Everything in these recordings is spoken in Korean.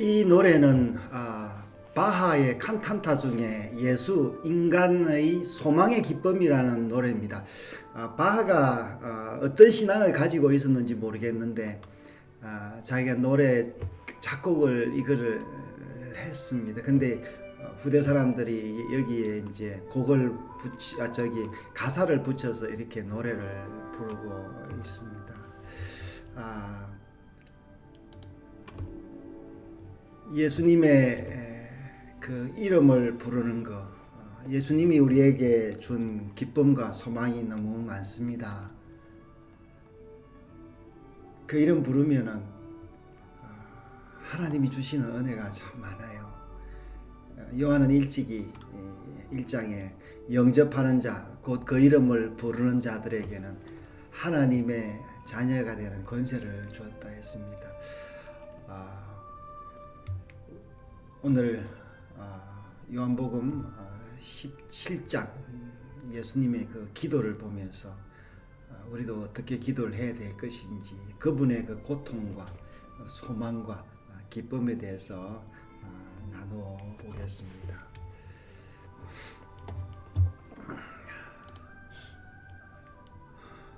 이 노래는 아, 바하의 칸탄타 중에 예수 인간의 소망의 기쁨이라는 노래입니다. 아, 바하가 아, 어떤 신앙을 가지고 있었는지 모르겠는데 아, 자기가 노래 작곡을 이거를 했습니다. 근데 어, 후대 사람들이 여기에 이제 곡을 붙이 아 저기 가사를 붙여서 이렇게 노래를 부르고 있습니다. 아 예수님의 에, 그 이름을 부르는 거 어, 예수님이 우리에게 준 기쁨과 소망이 너무 많습니다. 그 이름 부르면은 어, 하나님이 주시는 은혜가 참 많아요. 어, 요한은 일찍이 1장에 영접하는 자, 곧 그 이름을 부르는 자들에게는 하나님의 자녀가 되는 권세를 주었다 했습니다. 아, 오늘 아, 요한복음 아, 17장 예수님의 그 기도를 보면서 아, 우리도 어떻게 기도를 해야 될 것인지 그분의 그 고통과 소망과 아, 기쁨에 대해서 아, 나누어 보겠습니다.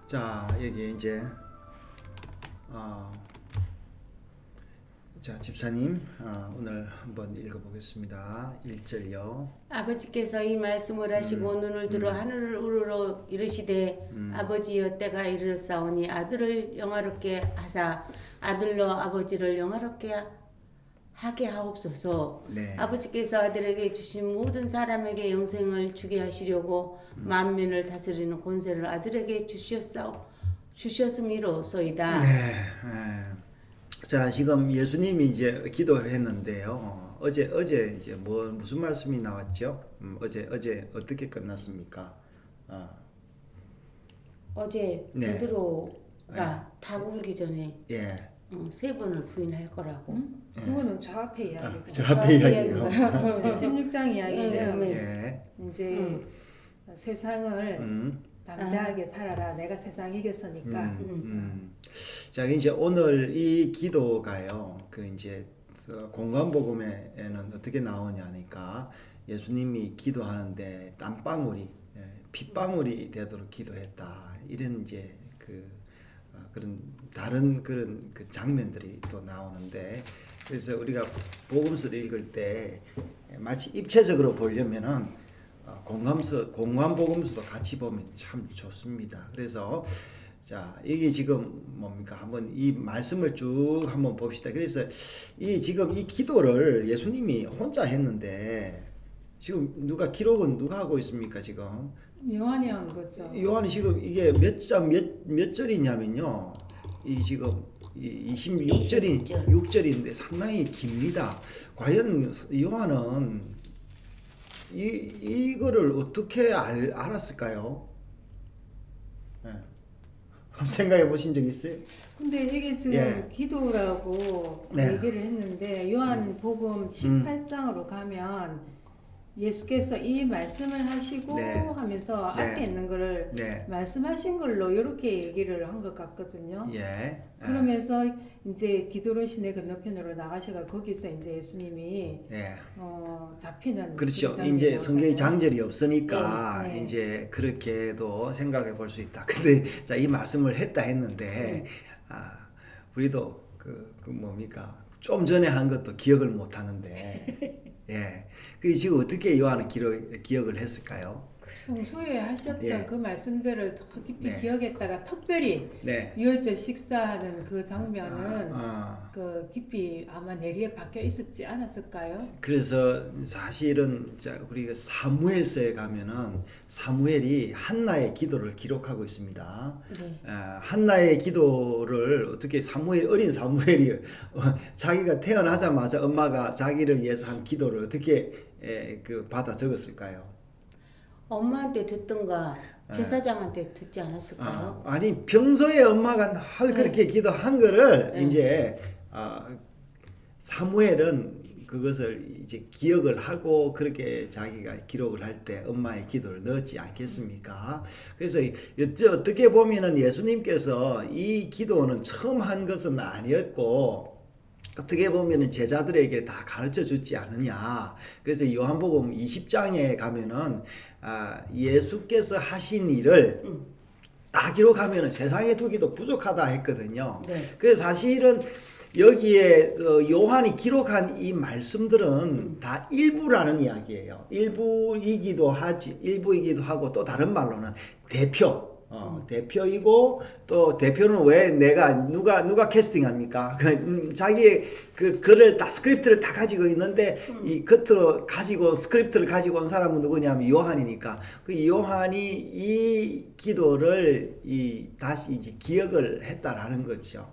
자 여기 이제 어, 자 집사님 어, 오늘 한번 읽어보겠습니다. 1절요. 아버지께서 이 말씀을 하시고 음. 눈을 들어 하늘을 우러러 이르시되 아버지여 때가 이르렀사오니 아들을 영화롭게 하사 아들로 아버지를 영화롭게 하게 하옵소서 네. 아버지께서 아들에게 주신 모든 사람에게 영생을 주게 하시려고 음. 만면을 다스리는 권세를 아들에게 주셨사오 주셨음이로소이다 네. 예. 자 지금 예수님이 이제 기도했는데요. 어, 어제 어제 이제 뭐 무슨 말씀이 나왔죠? 음, 어제 어제 어떻게 끝났습니까? 아, 어제 네. 베드로가 다 굴기 전에 예. 어, 세 번을 부인할 거라고 그거는 저 앞에 이야기고. 아, 저 앞에 이야기요. 16장 이야기는 네. 예. 이제 음. 세상을 음. 담대하게 살아라. 내가 세상 이겼으니까. 음, 음. 자 이제 오늘 이 기도가요. 그 이제 공간복음에는 어떻게 나오냐니까 예수님이 기도하는데 땀방울이 예, 핏방울이 되도록 기도했다. 이런 이제 그 어, 그런 다른 그런 그 장면들이 또 나오는데 그래서 우리가 복음서를 읽을 때 마치 입체적으로 보려면은 어, 공감서 공감복음서도 같이 보면 참 좋습니다. 그래서 자 이게 지금 뭡니까 한번 이 말씀을 쭉 한번 봅시다. 그래서 이 지금 이 기도를 예수님이 혼자 했는데 지금 누가 기록은 누가 하고 있습니까 지금? 요한이 한 거죠. 요한이 지금 이게 몇장몇 몇 절이냐면요. 이 지금 이 26절이 26절. 6절인데 상당히 깁니다. 과연 요한은 이 이거를 어떻게 알, 알았을까요? 예. 생각해 보신 적 있어요? 근데 이게 지금 예. 기도라고 네. 얘기를 했는데 요한 복음 18장으로 가면 예수께서 이 말씀을 하시고 네. 하면서 네. 앞에 있는 거를 네. 말씀하신 걸로 이렇게 얘기를 한 것 같거든요. 예. 그러면서 이제 기도로 시내 건너편으로 나가셔가 거기서 이제 예수님이 예. 어, 잡히는 그렇죠. 이제 성경에. 장절이 없으니까 네, 네. 이제 그렇게도 생각해 볼 수 있다. 근데 자 이 말씀을 했다 했는데 네. 아 우리도 그, 그 뭡니까 좀 전에 한 것도 기억을 못 하는데 예. 그 지금 어떻게 요한은 기록, 기억을 했을까요? 평소에 하셨던 예. 그 말씀들을 더 깊이 네. 기억했다가 특별히 네. 유월절 식사하는 그 장면은 아, 그 깊이 아마 내리에 박혀 있었지 않았을까요? 그래서 사실은 자 우리가 사무엘서에 가면은 사무엘이 한나의 기도를 기록하고 있습니다. 네. 아, 한나의 기도를 어떻게 사무엘 어린 사무엘이 어, 자기가 태어나자마자 엄마가 자기를 위해서 한 기도를 어떻게 에, 그 받아 적었을까요? 엄마한테 듣던가 제사장한테 듣지 않았을까요? 아, 아니 평소에 엄마가 늘 그렇게 기도한 거를 네. 이제 아, 사무엘은 그것을 이제 기억을 하고 그렇게 자기가 기록을 할 때 엄마의 기도를 넣었지 않겠습니까? 그래서 어떻게 보면은 예수님께서 이 기도는 처음 한 것은 아니었고 어떻게 보면은 제자들에게 다 가르쳐 주지 않느냐. 그래서 요한복음 20장에 가면은 아, 예수께서 하신 일을 다 기록하면은 세상에 두기도 부족하다 했거든요. 네. 그래서 사실은 여기에 그 요한이 기록한 이 말씀들은 다 일부라는 이야기예요. 일부이기도 하지, 일부이기도 하고 또 다른 말로는 대표. 어, 대표이고 또 대표는 왜 내가 누가 누가 캐스팅합니까? 그 음, 자기의 그 글을 다 스크립트를 다 가지고 있는데 이 겉으로 가지고 스크립트를 가지고 온 사람은 누구냐면 요한이니까 그 요한이 이 기도를 이 다시 이제 기억을 했다라는 거죠.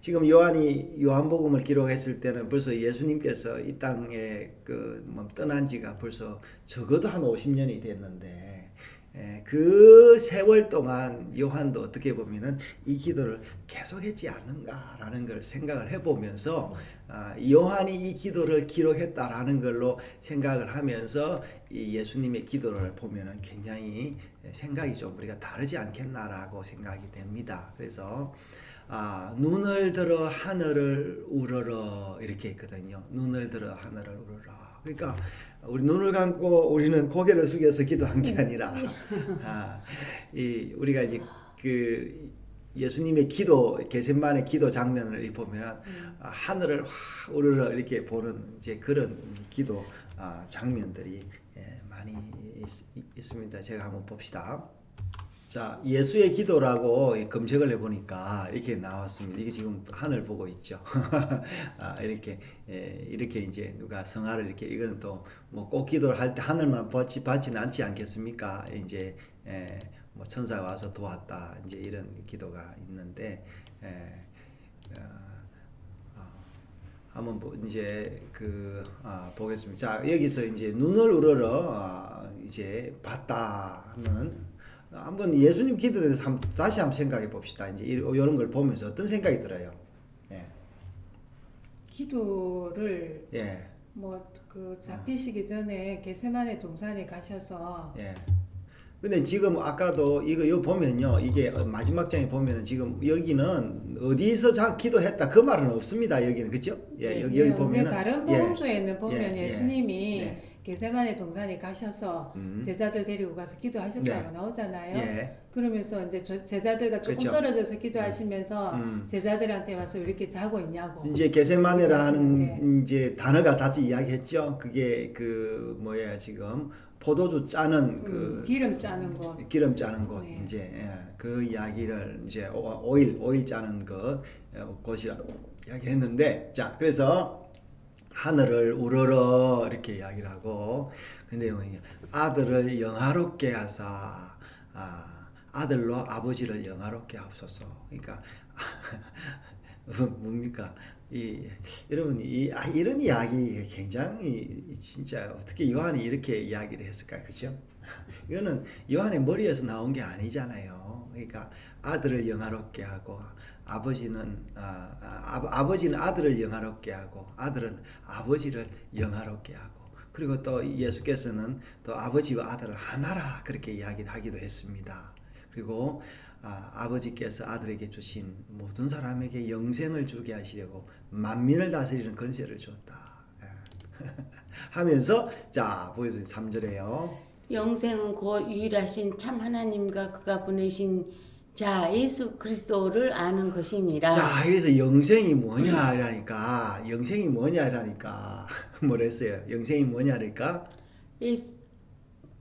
지금 요한이 요한복음을 기록했을 때는 벌써 예수님께서 이 땅에 그 뭐 떠난 지가 벌써 적어도 한 50년이 됐는데 예, 그 세월 동안 요한도 어떻게 보면은 이 기도를 계속했지 않는가라는 걸 생각을 해보면서 아, 요한이 이 기도를 기록했다라는 걸로 생각을 하면서 이 예수님의 기도를 보면은 굉장히 생각이 좀 우리가 다르지 않겠나라고 생각이 됩니다. 그래서 아, 눈을 들어 하늘을 우러러 이렇게 있거든요. 눈을 들어 하늘을 우러러. 그러니까 우리 눈을 감고 우리는 고개를 숙여서 기도한 게 아니라. 아, 이 우리가 이제 그 예수님의 기도 게셈만의 기도 장면을 보면 아, 하늘을 확 우러러 이렇게 보는 이제 그런 기도 아, 장면들이 예, 많이 있, 습니다. 제가 한번 봅시다. 자, 예수의 기도라고 이 검색을 해보니까 이렇게 나왔습니다. 이게 지금 하늘 보고 있죠. 아, 이렇게, 예, 이렇게 이제 누가 성화를 이렇게, 이거는 또 뭐 꼭 기도를 할 때 하늘만 받지, 받지는 않지 않겠습니까? 이제, 예, 뭐 천사가 와서 도왔다. 이제 이런 기도가 있는데, 예, 어, 어, 한번 보- 이제 그 아, 보겠습니다. 자 여기서 이제 눈을 우러러 아, 이제 봤다 하면 한번 예수님 기도에 대해서 한- 다시 한번 생각해 봅시다. 이제 이- 이런 걸 보면서 어떤 생각이 들어요? 예, 기도를 예, 뭐그 잡히시기 전에 게세마네 동산에 가셔서 예. 근데 지금 아까도 이거 이거 보면요 이게 마지막 장에 보면은 지금 여기는 어디서 자 기도했다 그 말은 없습니다 여기는 그죠? 예 여기 여기 네, 보면은 다른 예. 복음서에는 보면 예, 예. 예수님이 네. 게세마네 동산에 가셔서 음. 제자들 데리고 가서 기도하셨다고 네. 나오잖아요. 예. 그러면서 이제 저- 제자들과 조금 그렇죠. 떨어져서 기도하시면서 음. 제자들한테 와서 왜 이렇게 자고 있냐고. 이제 게세마네라 하는 네. 이제 단어가 다시 이야기했죠. 그게 그 뭐야 지금 포도주 짜는 그 음, 기름 짜는 거. 기름 짜는 곳 네. 이제 예, 그 이야기를 이제 오- 오일 오일 짜는 그 어, 곳이라 이야기했는데 자 그래서 하늘을 우러러 이렇게 이야기를 하고 근데 뭐 이게 아들을 영화롭게 하사 아, 아들로 아버지를 영화롭게 하옵소서 그러니까 뭡니까 이 여러분 이 아, 이런 이야기 굉장히 진짜 어떻게 요한이 이렇게 이야기를 했을까요 그죠? 이거는 요한의 머리에서 나온 게 아니잖아요. 그러니까 아들을 영화롭게 하고 아버지는 아, 아, 아 버지는 아들을 영화롭게 하고 아들은 아버지를 영화롭게 하고 그리고 또 예수께서는 또 아버지와 아들을 하나라 그렇게 이야기하기도 했습니다. 그리고 아, 아버지께서 아들에게 주신 모든 사람에게 영생을 주게 하시려고 만민을 다스리는 권세를 주었다. 예. 하면서 자 보여서 3절에요. 영생은 곧 유일하신 참 하나님과 그가 보내신 자 예수 그리스도를 아는 것이니라. 자 여기서 영생이 뭐냐 이라니까 영생이 뭐냐 이라니까 뭐랬어요? 영생이 뭐냐니까 예수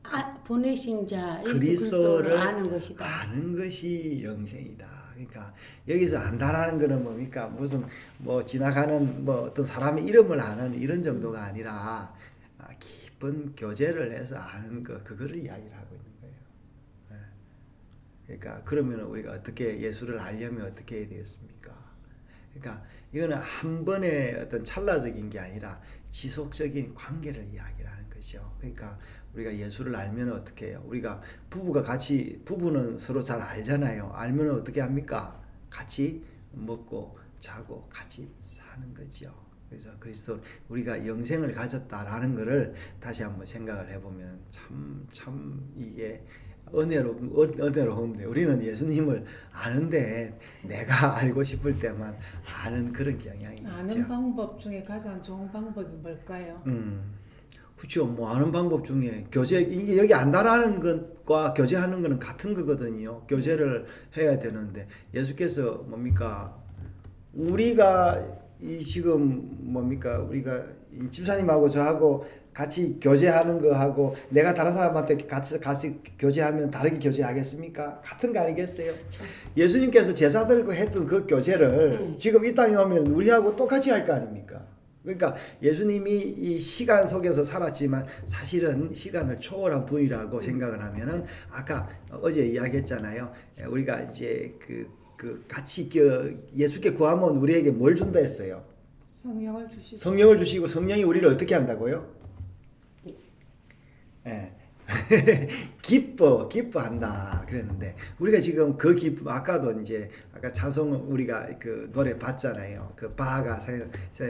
아, 보내신 자 예수 그리스도를 그리스도를 아는 것이다. 아는 것이 영생이다. 그러니까 여기서 안다라는 거는 뭡니까? 무슨 뭐 지나가는 뭐 어떤 사람의 이름을 아는 이런 정도가 아니라 아, 깊은 교제를 해서 아는 거 그거를 이야기를 하고 있는. 그러니까 그러면 우리가 어떻게 예수를 알려면 어떻게 해야 되겠습니까? 그러니까 이거는 한 번의 어떤 찰나적인 게 아니라 지속적인 관계를 이야기를 하는 거죠. 그러니까 우리가 예수를 알면 어떻게 해요? 우리가 부부가 같이 부부는 서로 잘 알잖아요. 알면 어떻게 합니까? 같이 먹고 자고 같이 사는 거죠. 그래서 그리스도 우리가 영생을 가졌다라는 것을 다시 한번 생각을 해보면 참 참 이게 은혜로 은- 은혜로운데 우리는 예수님을 아는데 내가 알고 싶을 때만 아는 그런 경향이 아는 있죠. 방법 중에 가장 좋은 방법이 뭘까요? 음, 그렇죠. 뭐 아는 방법 중에 교제 여기 안다라는 것과 교제하는 거는 같은 거거든요. 교제를 해야 되는데 예수께서 뭡니까 우리가 이 지금 뭡니까 우리가 이 집사님하고 저하고 같이 교제하는 거하고 내가 다른 사람한테 같이 같이 교제하면 다르게 교제하겠습니까? 같은 거 아니겠어요? 예수님께서 제자들과 했던 그 교제를 음. 지금 이 땅에 오면 우리하고 똑같이 할 거 아닙니까? 그러니까 예수님이 이 시간 속에서 살았지만 사실은 시간을 초월한 분이라고 생각을 하면은 아까 어제 이야기했잖아요. 예, 우리가 이제 그, 그 같이 그 예수께 구하면 우리에게 뭘 준다 했어요. 성령을 주시고 성령을 주시고 성령이 우리를 어떻게 한다고요? 예. 기뻐 기뻐한다 그랬는데 우리가 지금 그 기쁨 아까도 이제 아까 찬송 우리가 그 노래 봤잖아요 그 바하가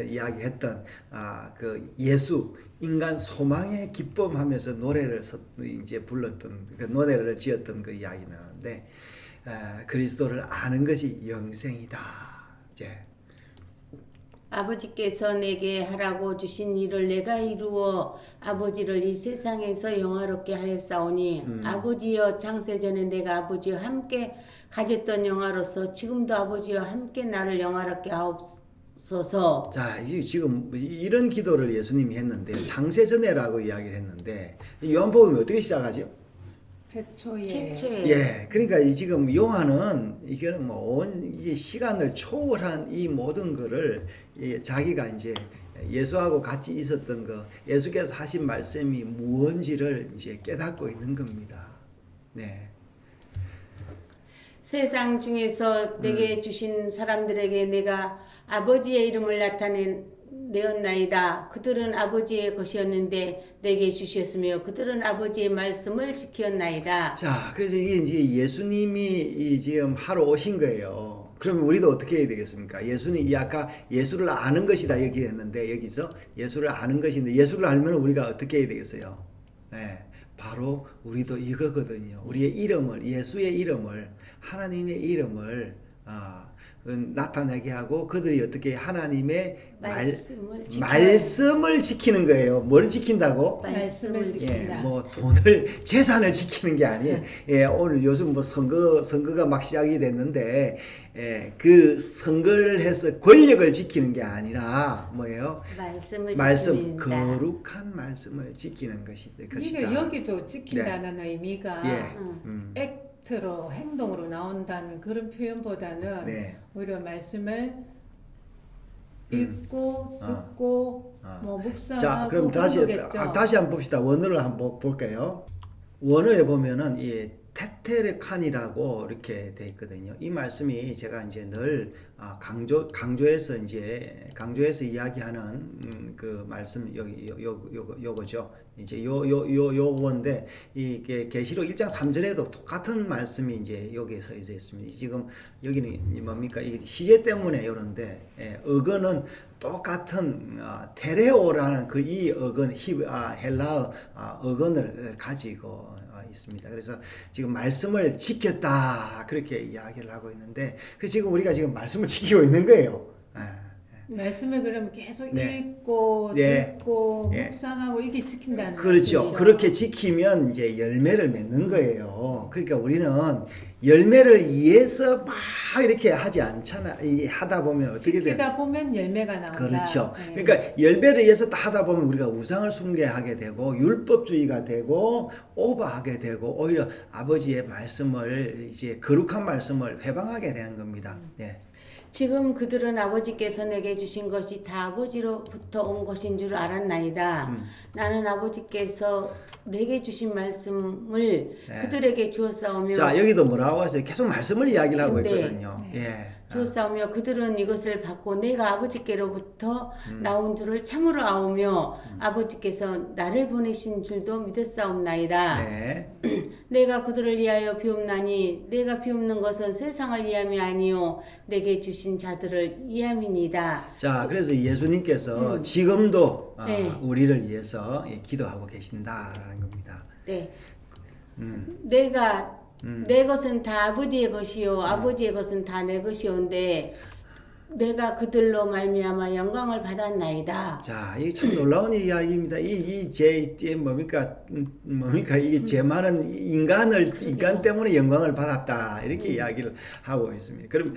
이야기했던 아 그 예수 인간 소망의 기쁨하면서 노래를 서- 이제 불렀던 그 노래를 지었던 그 이야기 나오는데 아, 그리스도를 아는 것이 영생이다 이제 아버지께서 내게 하라고 주신 일을 내가 이루어 아버지를 이 세상에서 영화롭게 하였사오니 음. 아버지여 창세전에 내가 아버지와 함께 가졌던 영화로서 지금도 아버지와 함께 나를 영화롭게 하옵소서 자, 이 지금 이런 기도를 예수님이 했는데 장세전에라고 이야기를 했는데 이 요한복음이 어떻게 시작하죠? 태초에 최초의 예, 그러니까 이 지금 요한은 이거는 뭐온 이게 시간을 초월한 이 모든 거를 이 자기가 이제 예수하고 같이 있었던 거, 예수께서 하신 말씀이 무언지를 이제 깨닫고 있는 겁니다. 네, 세상 중에서 내게 주신 사람들에게 내가 아버지의 이름을 나타낸 내었나이다. 그들은 아버지의 것이었는데 내게 주셨으며 그들은 아버지의 말씀을 지켰나이다. 자, 그래서 이게 이제 예수님이 이 지금 하러 오신 거예요. 그러면 우리도 어떻게 해야 되겠습니까? 예수님, 이 아까 예수를 아는 것이다 여기 했는데 여기서 예수를 아는 것인데 예수를 알면 우리가 어떻게 해야 되겠어요? 네, 바로 우리도 이거거든요. 우리의 이름을 예수의 이름을 하나님의 이름을 아, 그 나타내게 하고 그들이 어떻게 하나님의 말, 말씀을 지켜 말씀을 지키는 거예요. 뭘 지킨다고? 말씀을 예, 지킨다. 뭐 돈을 재산을 지키는 게 아니에요. 예, 오늘 요즘 뭐 선거 선거가 막 시작이 됐는데 예, 그 선거를 해서 권력을 지키는 게 아니라 뭐예요? 말씀을 말씀. 거룩한 말씀을 지키는 것이 것이다. 이게 여기도 지킨다는 의미가 예, 응. 음, 액트로 행동으로 나온다는 그런 표현보다는 네, 오히려 말씀을 음. 읽고 어. 듣고 어. 뭐 묵상하고 자, 그럼 다시. 아, 다시 한번 봅시다. 원어를 한번 볼까요? 원어에 보면은 이 테테르칸이라고 이렇게 돼 있거든요. 이 말씀이 제가 이제 늘 아, 강조 강조해서 이제 강조해서 이야기하는 음, 그 말씀 여기 요, 요, 요, 요거죠. 이제 요 요 요 요건데 이게 계시록 1장 3절에도 똑같은 말씀이 이제 여기에 서 있습니다. 지금 여기는 이 뭡니까? 이게 시제 때문에 이런데 예, 어거는 똑같은 어, 테레오라는 그 이 어건 히 아, 헬라어 아, 어건을 가지고 어, 있습니다. 그래서 지금 말씀을 지켰다 그렇게 이야기를 하고 있는데 그 지금 우리가 지금 말씀을 지키고 있는 거예요. 아, 말씀을 그러면 계속 네. 읽고 예. 듣고 예. 묵상하고 이게 지킨다는 그렇죠. 말씀이죠. 그렇게 지키면 이제 열매를 맺는 거예요. 그러니까 우리는 열매를 위해서 막 이렇게 하지 않잖아. 이 하다 보면 어떻게 돼? 지키다 보면 열매가 나온다. 그렇죠. 예. 그러니까 열매를 위해서 다 하다 보면 우리가 우상을 숭배하게 되고 율법주의가 되고 오버하게 되고 오히려 아버지의 말씀을 이제 거룩한 말씀을 회방하게 되는 겁니다. 예. 지금 그들은 아버지께서 내게 주신 것이 다 아버지로부터 온 것인 줄 알았나이다. 음. 나는 아버지께서 내게 주신 말씀을 네. 그들에게 주었사오며 자 여기도 뭐라고 하세요? 계속 말씀을 이야기를 하고 있거든요. 예. 주었사오며 그들은 이것을 받고 내가 아버지께로부터 음. 나온 줄을 참으로 아오며 아버지께서 나를 보내신 줄도 믿었사옵나이다. 네. 내가 그들을 위하여 비옵나니 내가 비옵는 것은 세상을 위함이 아니요 내게 주신 자들을 위함이니이다. 자 그래서 예수님께서 지금도 아, 네. 우리를 위해서 예, 기도하고 계신다라는 겁니다. 네. 음. 내가 음. 내 것은 다 아버지의 것이요 아버지의 것은 다 내 것이온데 내가 그들로 말미암아 영광을 받았나이다. 자, 이게 참 놀라운 이야기입니다. 이 이제 제 뭡니까 음, 뭡니까 이게 죄 많은 인간을 인간 때문에 영광을 받았다 이렇게 이야기를 하고 있습니다. 그럼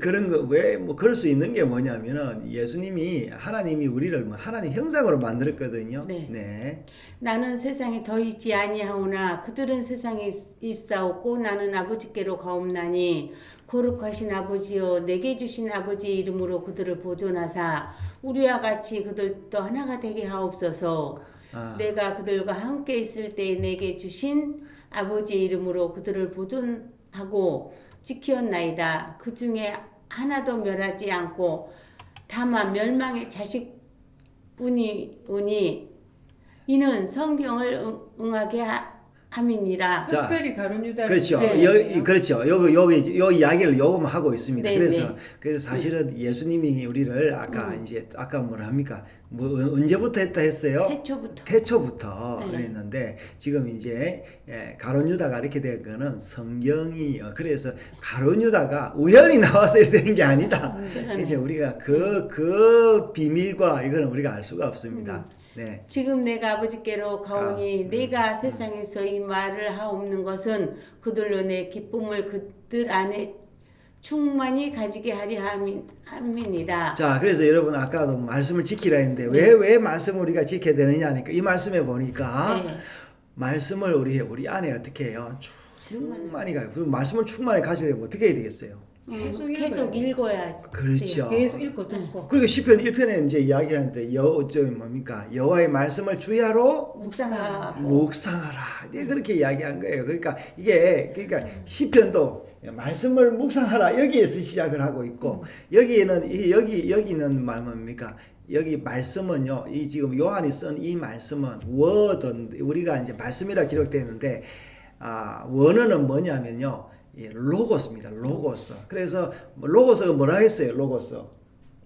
그런 거 왜 뭐 그럴 수 있는 게 뭐냐면은 예수님이 하나님이 우리를 뭐 하나님 형상으로 만들었거든요. 네. 나는 세상에 더 있지 아니하오나 그들은 세상에 입사없고 나는 아버지께로 가옵나니 거룩하신 아버지여 내게 주신 아버지의 이름으로 그들을 보존하사 우리와 같이 그들도 하나가 되게 하옵소서. 아. 내가 그들과 함께 있을 때 내게 주신 아버지의 이름으로 그들을 보존하고 지켰나이다. 그 중에 하나도 멸하지 않고 다만 멸망의 자식뿐이오니 이는 성경을 응- 응하게 하- 함이니라. 자, 특별히 가룟 유다 그렇죠. 네. 여, 그렇죠. 요거 여기 요 이야기를 요금 하고 있습니다. 네, 그래서 네. 그래서 사실은 예수님이 우리를 아까 이제 아까 뭐라 합니까? 뭐 언제부터 했다 했어요? 태초부터 태초부터 네. 그랬는데 지금 이제 예, 가론 유다가 이렇게 된 거는 성경이 어, 그래서 가론 유다가 우연히 이렇게 되는 게 아니다. 그러네. 이제 우리가 그그 비밀과 이거는 우리가 알 수가 없습니다. 네. 지금 내가 아버지께로 가오니 아, 음, 내가 세상에서 이 말을 하옵는 것은 그들로 내 기쁨을 그들 안에 충만히 가지게 함이- 함이니라. 자, 그래서 여러분 아까도 말씀을 지키라 했는데 왜왜 말씀을 우리가 지켜야 되느냐 하니까 이 말씀에 보니까 네. 말씀을 우리 우리 안에 어떻게 해요? 충만히 가요. 그 말씀을 충만히 가지려면 어떻게 해야 되겠어요? 계속 음, 계속 읽어야 그렇죠. 계속 읽고 듣고 그리고 시편 1편에 이제 이야기하는데 여저 뭡니까? 여호와의 말씀을 주야로 묵상하고 묵상하라. 네, 그렇게 이야기한 거예요. 그러니까 이게 그러니까 시편도 말씀을 묵상하라 여기에서 시작을 하고 있고 여기에는 이 여기 여기는 말 뭡니까? 여기 말씀은요. 이 지금 요한이 쓴 이 말씀은 워든 우리가 이제 말씀이라 기록되어 있는데 아, 원어는 뭐냐면요. 이 로고스입니다. 로고스. 그래서 뭐 로고스가 뭐라 했어요? 로고스.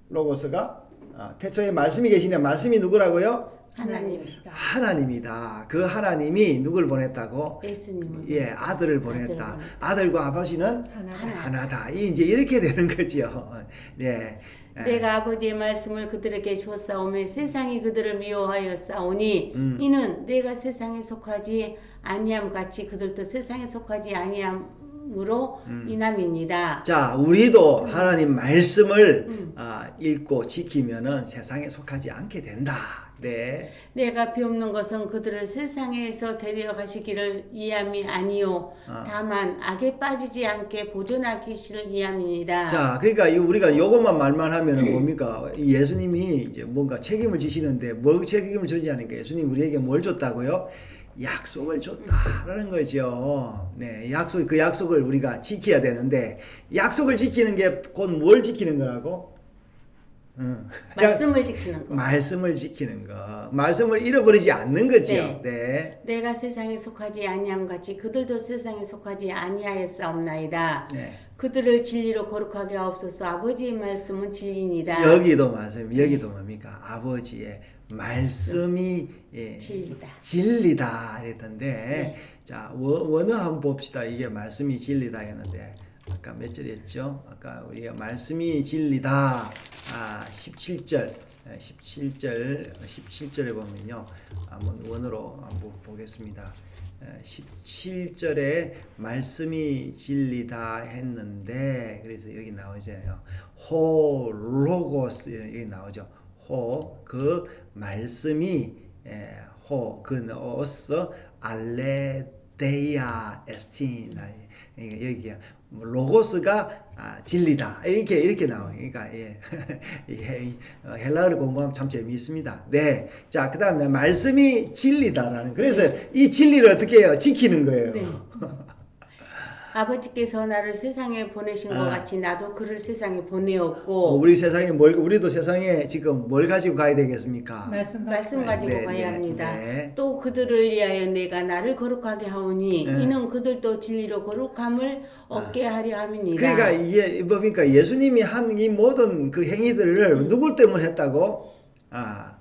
로고스가 아, 태초에 말씀이 계시냐? 말씀이 누구라고요? 하나님 하나님이다. 그 하나님이 누굴 보냈다고? 예수님을 예, 아들을 보냈다. 아들을 아들 과 아버지는 하나다. 하나다. 이 이제 이렇게 되는 거죠. 네. 예. 내가 아버지의 말씀을 그들에게 주었사오매 세상이 그들을 미워하여 싸우니 음. 이는 내가 세상에 속하지 아니함 같이 그들도 세상에 속하지 아니함 으로 음. 이남입니다. 자, 우리도 하나님 말씀을 음. 아, 읽고 지키면은 세상에 속하지 않게 된다. 네. 내가 비옵는 것은 그들을 세상에서 데려가시기를 이함이 아니요 아. 다만 악에 빠지지 않게 보존하기를 이함이니라. 자, 그러니까 이 우리가 요것만 말만 하면은 뭡니까? 이 예수님이 이제 뭔가 책임을 지시는데 뭘 책임을 지지 않으니까 예수님 우리에게 뭘 줬다고요? 약속을 줬다라는 거죠. 네, 약속 그 약속을 우리가 지켜야 되는데 약속을 지키는 게 곧 뭘 지키는 거라고? 응. 말씀을 지키는 것. 말씀을 지키는 거. 말씀을 잃어버리지 않는 거죠. 네. 네. 내가 세상에 속하지 아니함 같이 그들도 세상에 속하지 아니하였사옵나이다. 네. 그들을 진리로 거룩하게 하옵소서. 아버지의 말씀은 진리니라. 여기도 맞습니다. 여기도 뭡니까? 아버지의 말씀이 예, 진리다. 진리다 했던데 네. 자 원- 원어 한번 봅시다. 이게 말씀이 진리다 했는데 아까 몇 절이었죠? 아까 우리가 말씀이 진리다 아 17절 17절 17절에 보면요 한번 원어로 한번 보겠습니다. 17절에 말씀이 진리다 했는데 그래서 여기 나오죠. 호 로고스 여기 나오죠. 호 그 말씀이 예, 호그 노스 알레데이아 에스티나 뭐 로고스가 아, 진리다 이렇게 이렇게 나와요. 그러니까 예, 예, 어, 헬라어를 공부하면 참 재미있습니다. 네, 자 그다음에 말씀이 진리다라는 그래서 이 진리를 어떻게 해요? 지키는 거예요. 네. 아버지께서 나를 세상에 보내신 것 아. 같이 나도 그를 세상에 어, 보내었고 우리 세상에 뭘 우리도 세상에 지금 뭘 가지고 가야 되겠습니까? 말씀 말씀 가지고 네, 가야 네, 합니다. 네. 또 그들을 위하여 내가 나를 거룩하게 하오니 네. 이는 그들도 진리로 거룩함을 얻게 하려 함이니라. 그러니까 이게 뭡니까 예수님이 한 이 모든 그 행위들을 누굴 때문에 했다고? 아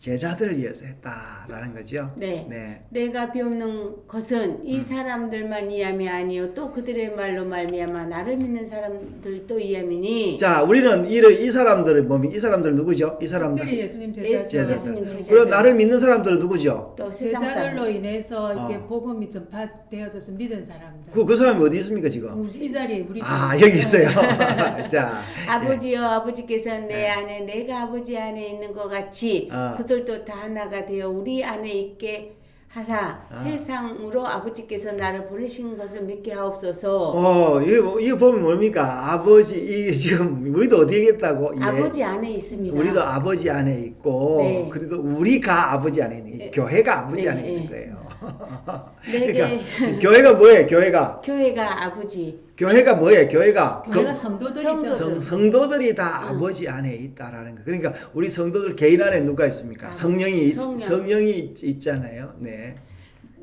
제자들을 위해서 했다라는 거죠. 네. 네. 내가 비옵는 것은 이 사람들만 이함이 아니요 또 그들의 말로 말미암아 나를 믿는 사람들도 이함이니 자, 우리는 이, 이 사람들은 뭡니까? 이 사람들 누구죠? 이 사람들. 특별히 예수님 예- 제자들 제자들. 예수님 제자들. 그리고 나를 믿는 사람들은 누구죠? 또 세상 사람 제자들로 인해서 이게 어. 복음이 전파되어져서 믿은 사람들. 그, 그 사람이 어디 있습니까, 지금? 우리 이 자리에 우리 아, 여기 있어요. 자, 아버지여 아버지께서 내 안에 내가 아버지 안에 있는 것 같이 네. 아. 그들도 다 하나가 되어 우리 안에 있게 하사 아. 세상으로 아버지께서 나를 보내신 것을 믿게 하옵소서 어, 이거, 이거 보면 뭡니까? 아버지, 이 지금, 우리도 어디에 있다고? 예. 아버지 안에 있습니다. 우리도 아버지 안에 있고, 네. 그래도 우리가 아버지 안에 있는, 네. 교회가 아버지 네, 안에 네. 있는 거예요. 내게 그러니까, 교회가 뭐예요, 교회가? 교회가 아버지 교회가 뭐예요, 교회가? 교회가 그- 성도들이죠. 성도들. 성, 성도들이 다 아버지 안에 있다라는 거. 그러니까 우리 성도들 개인 안에 누가 있습니까? 아, 성령이 있- 성령. 성령이 있, 있잖아요. 네.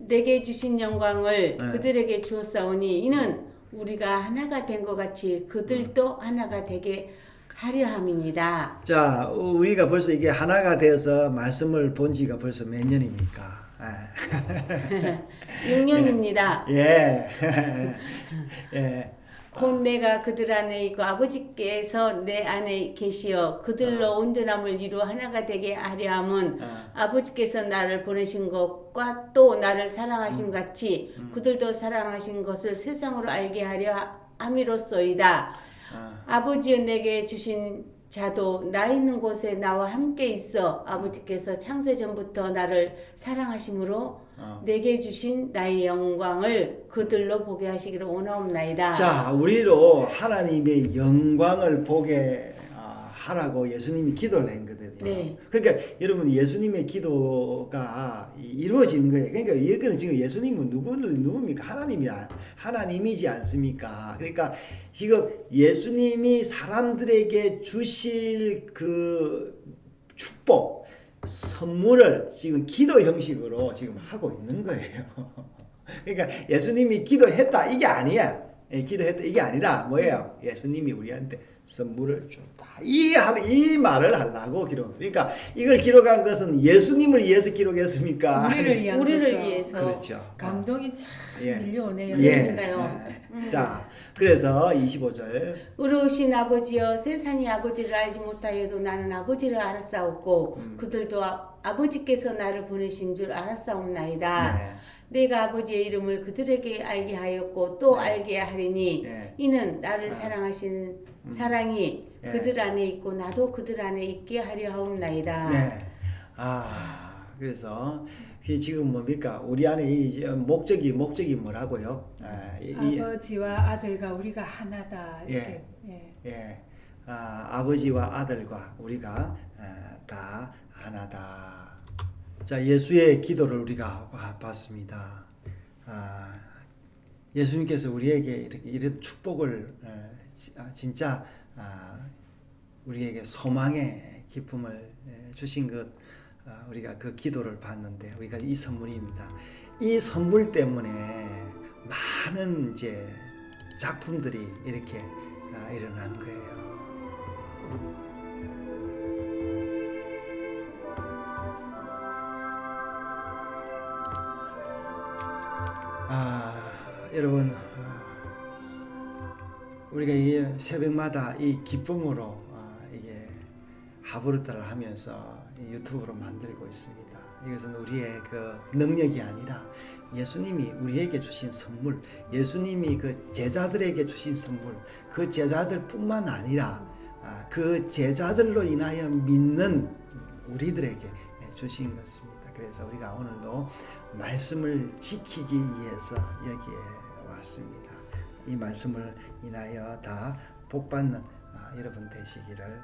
내게 주신 영광을 네. 그들에게 주었사오니 이는 우리가 하나가 된 것 같이 그들도 하나가 되게 하려 함이니라. 자, 어, 우리가 벌써 이게 하나가 되어서 말씀을 본 지가 벌써 몇 년입니까? 아. 6년입니다. 예. 예. 곧 내가 그들 안에 있고 아버지께서 내 안에 계시어 그들로 온전함을 이루어 하나가 되게 하려 함은 아. 아버지께서 나를 보내신 것과 또 나를 음. 사랑하신 같이 그들도 사랑하신 것을 세상으로 알게 하려 함이로소이다. 아. 아버지여 내게 주신 자도 나 있는 곳에 나와 함께 있어 아버지께서 창세 전부터 나를 사랑하심으로 어. 내게 주신 나의 영광을 그들로 보게 하시기를 원하옵나이다. 자, 우리로 하나님의 영광을 보게 아, 하라고 예수님이 기도를 한 거 거든요. 네. 그러니까 여러분 예수님의 기도가 이- 이루어지는 거예요. 그러니까 이거는 지금 예수님은 누구를 누굽니까? 하나님이 아- 하나님이지 않습니까? 그러니까 지금 예수님이 사람들에게 주실 그 축복 선물을 지금 기도 형식으로 지금 하고 있는 거예요. 그러니까 예수님이 기도했다 이게 아니야. 예, 기도했다 이게 아니라 뭐예요? 예수님이 우리한테 선물을 줬다. 이, 하- 이 말을 하려고 기록. 그러니까 이걸 기록한 것은 예수님을 위해서 기록했습니까? 우리를 위한 우리를 거죠. 위해서 그렇죠. 감동이 참 예. 밀려오네요. 예. 그러니까요. 예. 자, 그래서 25절. 의로우신 아버지여 세상이 아버지를 알지 못하여도 나는 아버지를 알았사옵고 음. 그들도 아, 아버지께서 나를 보내신 줄 알았사옵나이다. 네. 내가 아버지의 이름을 그들에게 알게 하였고 또 알게 하리니 네. 이는 나를 사랑하신 사랑이 네. 그들 안에 있고 나도 그들 안에 있게 하려 하옵나이다. 네. 아, 그래서 이 지금 뭡니까? 우리 안에 이 목적이 목적이 뭐라고요? 아, 이, 이- 아버지와 아들과 우리가 하나다 이렇게 예. 예, 아, 아버지와 아들과 우리가 아, 다 하나다. 자, 예수의 기도를 우리가 봐- 봤습니다. 아, 예수님께서 우리에게 이렇게 이런 축복을 아, 진짜 아, 우리에게 소망의 기쁨을 에, 주신 것 아, 우리가 그 기도를 봤는데 우리가 이 선물입니다. 이 선물 때문에 많은 이제 작품들이 이렇게 아, 일어난 거예요. 여러분, 아, 우리가 이 새벽마다 이 기쁨으로 아, 이게 하부르타를 하면서 이 유튜브로 만들고 있습니다. 이것은 우리의 그 능력이 아니라 예수님이 우리에게 주신 선물, 예수님이 그 제자들에게 주신 선물, 그 제자들뿐만 아니라 아, 그 제자들로 인하여 믿는 우리들에게 주신 것입니다. 그래서 우리가 오늘도 말씀을 지키기 위해서 여기에 왔습니다. 이 말씀을 인하여 다 복받는 아, 여러분 되시기를